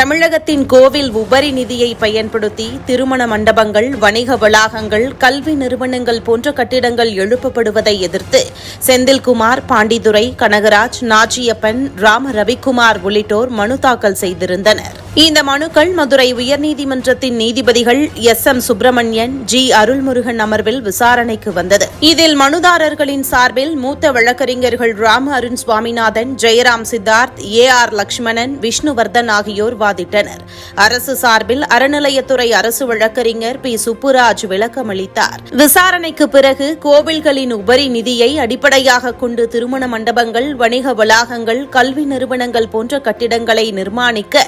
தமிழகத்தின் கோவில் உபரி நிதியை பயன்படுத்தி திருமண மண்டபங்கள் வணிக வளாகங்கள் கல்வி நிறுவனங்கள் போன்ற கட்டிடங்கள் எழுப்பப்படுவதை எதிர்த்து செந்தில்குமார் பாண்டிதுரை கனகராஜ் நாச்சியப்பன் ராம ரவிக்குமார் உள்ளிட்டோர் மனு தாக்கல் செய்திருந்தனர். இந்த மனுக்கள் மதுரை உயர்நீதிமன்றத்தின் நீதிபதிகள் S M Subramanian G Arulmurugan அமர்வில் விசாரணைக்கு வந்தது. இதில் மனுதாரர்களின் சார்பில் மூத்த வழக்கறிஞர்கள் ராம அருண் சுவாமிநாதன் ஜெயராம் சித்தார்த் ஏ ஆர் லட்சுமணன் விஷ்ணுவர்தன் ஆகியோர் வாதிட்டனர். அரசு சார்பில் அறநிலையத்துறை அரசு வழக்கறிஞர் பி சுப்புராஜ் விளக்கமளித்தார் விசாரணைக்கு பிறகு கோவில்களின் உபரி நிதியை அடிப்படையாக கொண்டு திருமண மண்டபங்கள் வணிக வளாகங்கள் கல்வி நிறுவனங்கள் போன்ற கட்டிடங்களை நிர்மாணிக்க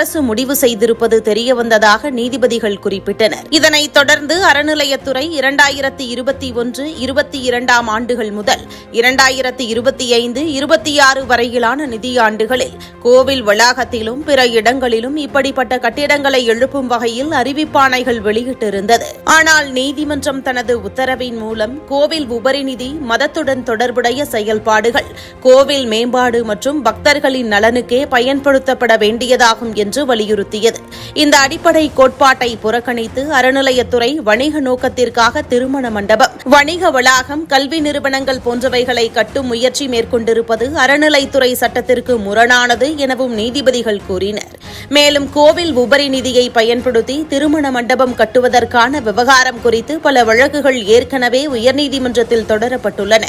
அரசு முடிவு செய்திருப்பது தெரியவந்ததாக நீதிபதிகள் குறிப்பிட்டனர். இதனைத் தொடர்ந்து அறநிலையத்துறை இரண்டாயிரத்தி இருபத்தி ஒன்று இருபத்தி இரண்டாம் ஆண்டுகள் முதல் இரண்டாயிரத்தி இருபத்தி ஐந்து இருபத்தி ஆறு வரையிலான நிதியாண்டுகளில் கோவில் வளாகத்திலும் பிற இடங்களிலும் இப்படிப்பட்ட கட்டிடங்களை எழுப்பும் வகையில் அறிவிப்பாணைகள் வெளியிட்டிருந்தது. ஆனால் நீதிமன்றம் தனது உத்தரவின் மூலம் கோவில் உபரி நிதி மதத்துடன் தொடர்புடைய செயல்பாடுகள் கோவில் மேம்பாடு மற்றும் பக்தர்களின் நலனுக்கே பயன்படுத்தப்பட வேண்டியதாகும் என்று வலியுறுத்தியது. இந்த அடிப்படை கோட்பாட்டை புறக்கணித்து அறநிலையத்துறை வணிக நோக்கத்திற்காக திருமண மண்டபம் வணிக வளாகம் கல்வி நிறுவனங்கள் போன்றவைகளை கட்டும் முயற்சி மேற்கொண்டிருப்பது அறநிலைத்துறை சட்டத்திற்கு முரணானது எனவும் நீதிபதிகள் கூறினர். மேலும் கோவில் உபரி நிதியை பயன்படுத்தி திருமண மண்டபம் கட்டுவதற்கான விவகாரம் குறித்து பல வழக்குகள் ஏற்கனவே உயர்நீதிமன்றத்தில் தொடரப்பட்டுள்ளன.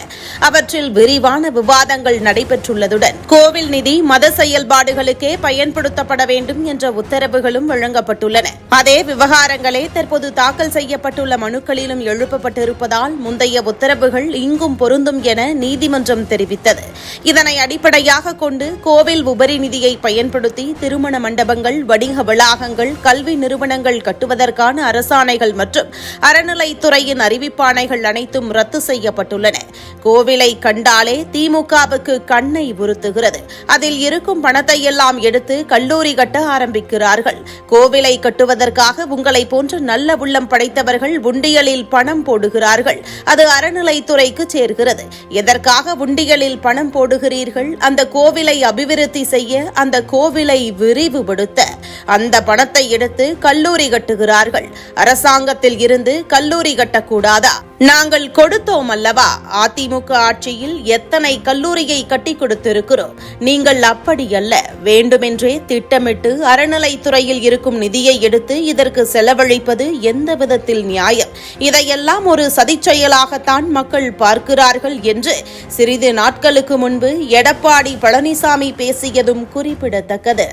அவற்றில் விரிவான விவாதங்கள் நடைபெற்றுள்ளதுடன் கோவில் நிதி மத செயல்பாடுகளுக்கே பயன்படுத்தப்பட வேண்டும் என்ற உத்தரவுகளும் வழங்கப்பட்டுள்ளன. அதே விவகாரங்களே தற்போது தாக்கல் செய்யப்பட்டுள்ள மனுக்களிலும் எழுப்பப்பட்டிருப்பதால் முந்தைய உத்தரவுகள் இங்கும் பொருந்தும் என நீதிமன்றம் தெரிவித்தது. இதனை அடிப்படையாக கொண்டு கோவில் உபரி நிதியை பயன்படுத்தி திருமண மண்டபம் மண்டபங்கள் வணிக வளாகங்கள் கல்வி நிறுவனங்கள் கட்டுவதற்கான அரசாணைகள் மற்றும் அறநிலைத்துறையின் அறிவிப்பாணைகள் அனைத்தும் ரத்து செய்யப்பட்டுள்ளன. கோவிலை கண்டாலே திமுகவுக்கு கண்ணை உறுத்துகிறது. அதில் இருக்கும் பணத்தை எல்லாம் எடுத்து கல்லூரி கட்ட ஆரம்பிக்கிறார்கள். கோவிலை கட்டுவதற்காக உங்களை போன்ற நல்ல உள்ளம் படைத்தவர்கள் உண்டியலில் பணம் போடுகிறார்கள். அது அறநிலைத்துறைக்கு சேர்கிறது. எதற்காக உண்டியலில் பணம் போடுகிறீர்கள்? அந்த கோவிலை அபிவிருத்தி செய்ய அந்த கோவிலை விரிவுபடும் விரிவுபடுத்த அந்த பணத்தை எடுத்து கல்லூரி கட்டுகிறார்கள். அரசாங்கத்தில் இருந்து கல்லூரி கட்டக்கூடாதா? நாங்கள் கொடுத்தோம் அல்லவா? அதிமுக ஆட்சியில் எத்தனை கல்லூரியை கட்டி கொடுத்திருக்கிறோம்? நீங்கள் அப்படி அல்ல. வேண்டுமென்றே திட்டமிட்டு அறநிலைத்துறையில் இருக்கும் நிதியை எடுத்து இதற்கு செலவழிப்பது எந்த விதத்தில் நியாயம்? இதையெல்லாம் ஒரு சதிச்செயலாகத்தான் மக்கள் பார்க்கிறார்கள் என்று சிறிது நாட்களுக்கு முன்பு எடப்பாடி பழனிசாமி பேசியதும் குறிப்பிடத்தக்கது.